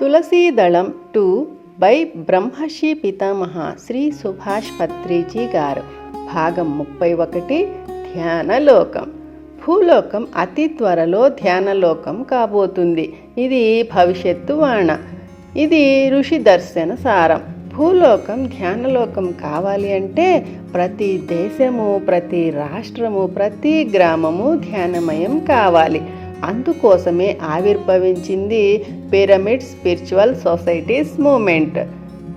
Tulasidalam two by Brahmasri పితామహ శ్రీ సుభాష్ పత్రిజీ గారు భాగం ముప్పై ఒకటి ధ్యానలోకం భూలోకం అతి త్వరలో ధ్యానలోకం కాబోతుంది। ఇది భవిష్యత్తు వాణ। ఇది ఋషి దర్శన సారం। భూలోకం ధ్యానలోకం కావాలి అంటే ప్రతి దేశము ప్రతి రాష్ట్రము ప్రతి గ్రామము ధ్యానమయం కావాలి। అందుకోసమే ఆవిర్భవించింది పిరమిడ్ స్పిరిచువల్ సొసైటీస్ మూమెంట్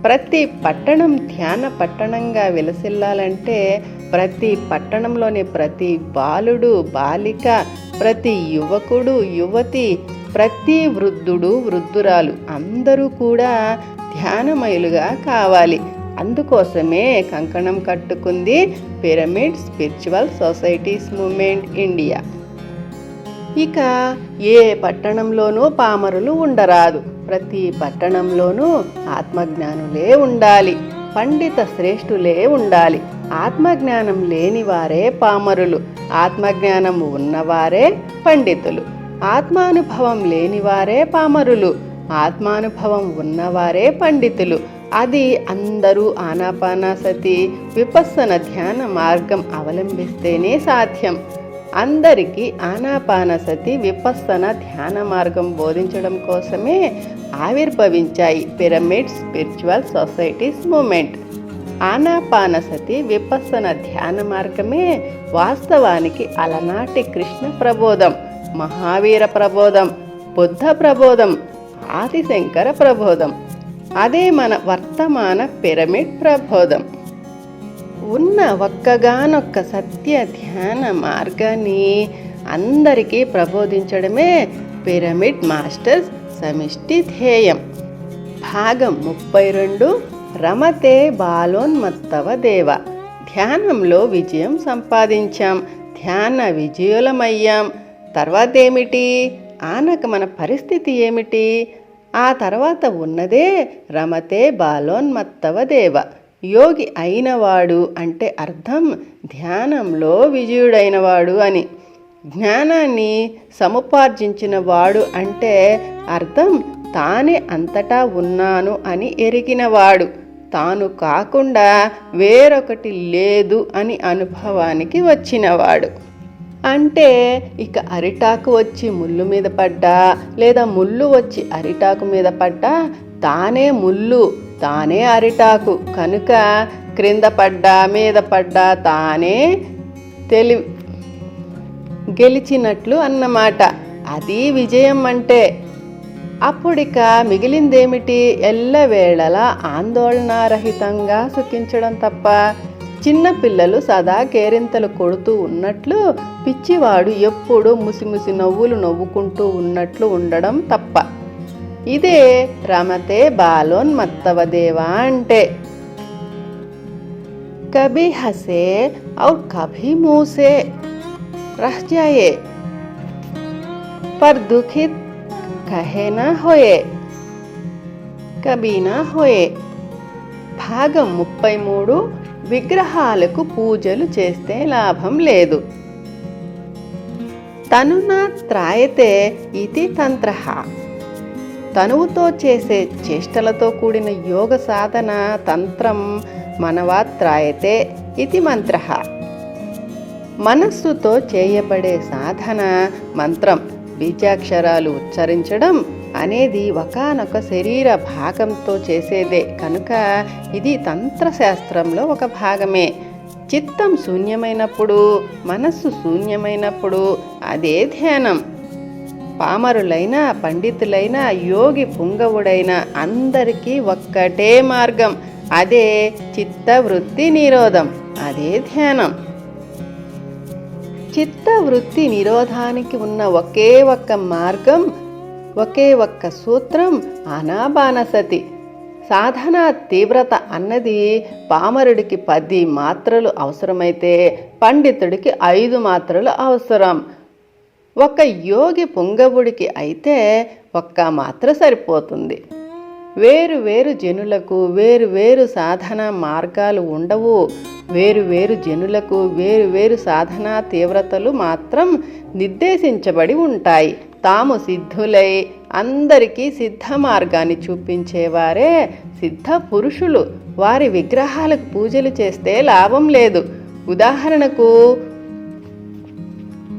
ప్రతి పట్టణం ధ్యాన పట్టణంగా విలసిల్లాలంటే ప్రతి పట్టణంలోని ప్రతి బాలుడు బాలిక ప్రతి యువకుడు యువతి ప్రతి వృద్ధుడు వృద్ధురాలు అందరూ కూడా ధ్యానమయులుగా కావాలి. అందుకోసమే కంకణం కట్టుకుంది pyramid spiritual societies movement India ఇక ఏ పట్టణంలోనూ పామరులు ఉండరాదు. ప్రతి పట్టణంలోనూ ఆత్మజ్ఞానులే ఉండాలి. పండిత శ్రేష్ఠులే ఉండాలి. ఆత్మజ్ఞానం లేని వారే పామరులు. ఆత్మజ్ఞానం ఉన్నవారే పండితులు. ఆత్మానుభవం లేనివారే పామరులు. ఆత్మానుభవం ఉన్నవారే పండితులు. అది అందరూ ఆనాపానాసతి విపస్సన ధ్యాన మార్గం అవలంబిస్తేనే సాధ్యం. అందరికీ ఆనాపానసతి విపస్సన ధ్యాన మార్గం బోధించడం కోసమే ఆవిర్భవించాయి pyramid spiritual societies movement. Anapanasati Vipassana ధ్యాన మార్గమే వాస్తవానికి అలనాటి కృష్ణ ప్రబోధం మహావీర ప్రబోధం బుద్ధ ప్రబోధం ఆదిశంకర ప్రబోధం. అదే మన వర్తమాన పిరమిడ్ ప్రబోధం. ఉన్న ఒక్కగానొక్క సత్య ధ్యాన మార్గాన్ని అందరికీ ప్రబోధించడమే పిరమిడ్ మాస్టర్స్ సమిష్టి ధ్యేయం. భాగం ముప్పై రెండు రమతే బాలోన్మత్తవ దేవ. ధ్యానంలో విజయం సంపాదించాం ధ్యాన విజయులమయ్యాం. తర్వాత ఏమిటి ఆనక మన పరిస్థితి ఏమిటి? ఆ తర్వాత ఉన్నదే రమతే బాలోన్మత్తవ దేవ. యోగి అయినవాడు అంటే అర్థం ధ్యానంలో విజయుడైనవాడు అని. జ్ఞానాన్ని సముపార్జించిన వాడు అంటే అర్థం తానే అంతటా ఉన్నాను అని ఎరిగినవాడు. తాను కాకుండా వేరొకటి లేదు అని అనుభవానికి వచ్చినవాడు. అంటే ఇక అరిటాకు వచ్చి ముళ్ళు మీద పడ్డా లేదా ముళ్ళు వచ్చి అరిటాకు మీద పడ్డా తానే ముళ్ళు తానే అరిటాకు. కనుక క్రింద పడ్డా మీద పడ్డా తానే తెలి గెలిచినట్లు అన్నమాట. అది విజయం అంటే అప్పుడిక మిగిలిందేమిటి? ఎల్లవేళలా ఆందోళనారహితంగా సుఖించడం తప్ప. చిన్నపిల్లలు సదా కేరింతలు కొడుతూ ఉన్నట్లు పిచ్చివాడు ఎప్పుడూ ముసిముసి నవ్వులు నవ్వుకుంటూ ఉన్నట్లు ఉండడం తప్ప. ఇదే రమతే బాలోన్మత్తవదేవ అంటే. కభి హసే ఔర్ కభి మూసే రహజాయే. పర్ దుఃఖిత్ కహే నా హోయే కబీనా హోయే. భాగం ముప్పై మూడు విగ్రహాలకు పూజలు చేస్తే లాభం లేదు. తనునా త్రాయతే ఇది తంత్ర. తనువుతో చేసే చేష్టలతో కూడిన యోగ సాధన తంత్రం మనవాత్రాయతే ఇది మంత్ర. మనస్సుతో చేయబడే సాధన మంత్రం బీజాక్షరాలు ఉచ్చరించడం అనేది ఒకానొక శరీర భాగంతో చేసేదే. కనుక ఇది తంత్రశాస్త్రంలో ఒక భాగమే. చిత్తం శూన్యమైనప్పుడు మనస్సు శూన్యమైనప్పుడు అదే ధ్యానం. పామరులైన పండితులైన యోగి పుంగవుడైన అందరికీ ఒక్కటే మార్గం. అదే చిత్తవృత్తి నిరోధం. అదే ధ్యానం. చిత్తవృత్తి నిరోధానికి ఉన్న ఒకే ఒక్క మార్గం ఒకే ఒక్క సూత్రం అనాబానసతి సాధన తీవ్రత అన్నది పామరుడికి పది మాత్రలు అవసరమైతే పండితుడికి ఐదు మాత్రలు అవసరం. ఒక యోగి పుంగవుడికి అయితే ఒక్క మాత్ర సరిపోతుంది. వేరు వేరు జనులకు వేరు వేరు సాధన మార్గాలు ఉండవు. వేరు వేరు జనులకు వేరు వేరు సాధనా తీవ్రతలు మాత్రం నిర్దేశించబడి ఉంటాయి. తాము సిద్ధులై అందరికీ సిద్ధ మార్గాన్ని చూపించేవారే సిద్ధ పురుషులు. వారి విగ్రహాలకు పూజలు చేస్తే లాభం లేదు. ఉదాహరణకు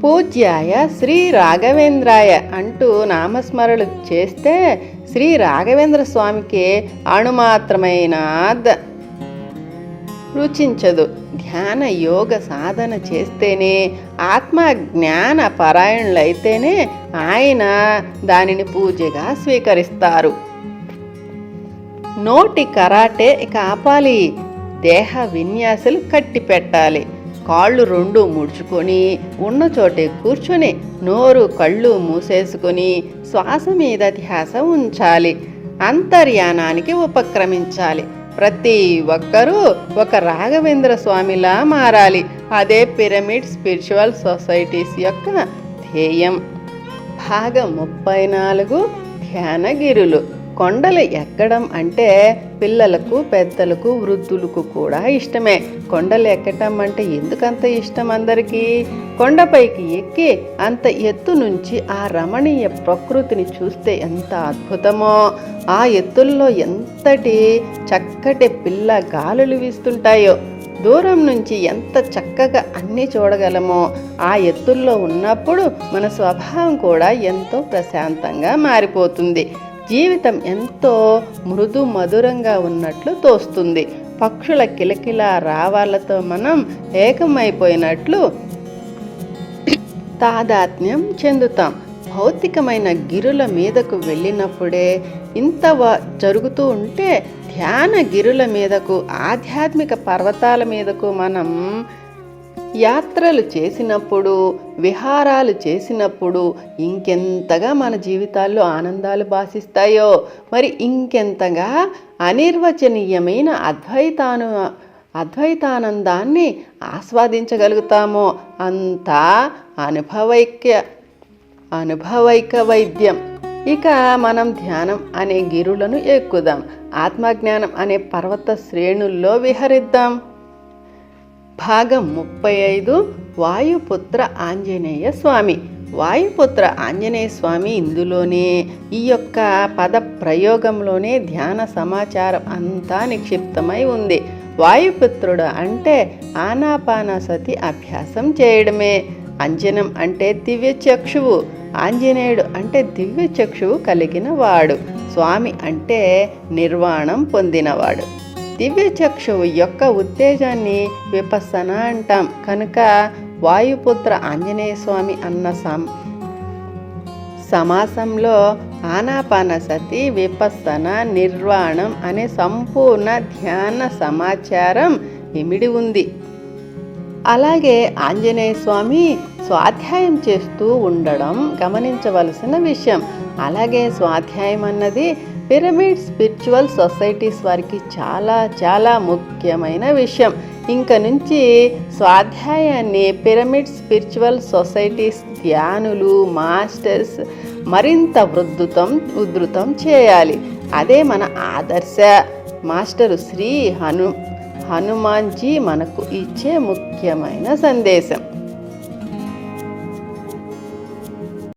పూజ్యాయ శ్రీ రాఘవేంద్రాయ అంటూ నామస్మరణ చేస్తే శ్రీ రాఘవేంద్ర స్వామికి అణుమాత్రమైన రుచించదు. ధ్యాన యోగ సాధన చేస్తేనే ఆత్మ జ్ఞాన పరాయణులైతేనే ఆయన దానిని పూజగా స్వీకరిస్తారు. నోటి కరాటే ఇక ఆపాలి దేహ విన్యాసాలు కట్టి పెట్టాలి కాళ్ళు రెండు ముడుచుకొని ఉన్న చోటే కూర్చొని నోరు కళ్ళు మూసేసుకొని శ్వాస మీద ధ్యాస ఉంచాలి. అంతర్యానానికి ఉపక్రమించాలి. ప్రతి ఒక్కరూ ఒక రాఘవేంద్ర స్వామిలా మారాలి. అదే పిరమిడ్ స్పిరిచువల్ సొసైటీస్ యొక్క ధ్యేయం. భాగం ముప్పై నాలుగు ధ్యానగిరులు. కొండలు ఎక్కడం అంటే పిల్లలకు పెద్దలకు వృద్ధులకు కూడా ఇష్టమే. కొండలు ఎక్కటం అంటే ఎందుకంత ఇష్టం అందరికీ? కొండపైకి ఎక్కి అంత ఎత్తు నుంచి ఆ రమణీయ ప్రకృతిని చూస్తే ఎంత అద్భుతమో! ఆ ఎత్తుల్లో ఎంతటి చక్కటి పిల్ల గాలులు వీస్తుంటాయో! దూరం నుంచి ఎంత చక్కగా అన్నీ చూడగలమో! ఆ ఎత్తుల్లో ఉన్నప్పుడు మన స్వభావం కూడా ఎంతో ప్రశాంతంగా మారిపోతుంది. జీవితం ఎంతో మృదు మధురంగా ఉన్నట్లు తోస్తుంది. పక్షుల కిలకిల రావాలతో మనం ఏకమైపోయినట్లు తాదాత్మ్యం చెందుతాం. భౌతికమైన గిరుల మీదకు వెళ్ళినప్పుడే ఇంత జరుగుతూ ఉంటే ధ్యాన గిరుల మీదకు ఆధ్యాత్మిక పర్వతాల మీదకు మనం యాత్రలు చేసినప్పుడు విహారాలు చేసినప్పుడు ఇంకెంతగా మన జీవితాల్లో ఆనందాలు భాసిస్తాయో మరి ఇంకెంతగా అనిర్వచనీయమైన అద్వైతాను అద్వైతానందాన్ని ఆస్వాదించగలుగుతామో అంతా అనుభవైక్య అనుభవైక వైద్యం. ఇక మనం ధ్యానం అనే గిరులను ఎక్కుదాం. ఆత్మజ్ఞానం అనే పర్వత శ్రేణుల్లో విహరిద్దాం. భాగం ముప్పై ఐదు వాయుపుత్ర ఆంజనేయ స్వామి. వాయుపుత్ర ఆంజనేయ స్వామి ఇందులోనే ఈ యొక్క పద ప్రయోగంలోనే ధ్యాన సమాచారం అంతా నిక్షిప్తమై ఉంది. వాయుపుత్రుడు అంటే ఆనాపానసతి అభ్యాసం చేయడమే. అంజనం అంటే దివ్య చక్షువు ఆంజనేయుడు అంటే దివ్య చక్షువు కలిగిన వాడు. స్వామి అంటే నిర్వాణం పొందినవాడు. దివ్యచక్షువు యొక్క ఉత్తేజాన్ని విపస్సన అంటాం. కనుక వాయుపుత్ర ఆంజనేయ స్వామి అన్న సం సమాసంలో ఆనాపానసతి విపస్సన నిర్వాణం అనే సంపూర్ణ ధ్యాన సమాచారం ఇమిడి ఉంది. అలాగే ఆంజనేయ స్వామి స్వాధ్యాయం చేస్తూ ఉండడం గమనించవలసిన విషయం. అలాగే స్వాధ్యాయం అన్నది పిరమిడ్ స్పిరిచువల్ సొసైటీస్ వారికి చాలా చాలా ముఖ్యమైన విషయం. ఇంక నుంచి స్వాధ్యాయాన్ని పిరమిడ్ స్పిరిచువల్ సొసైటీస్ ధ్యానులు మాస్టర్స్ మరింత వృద్ధుతం ఉధృతం చేయాలి. అదే మన ఆదర్శ మాస్టరు శ్రీ హను హనుమాన్జీ మనకు ఇచ్చే ముఖ్యమైన సందేశం.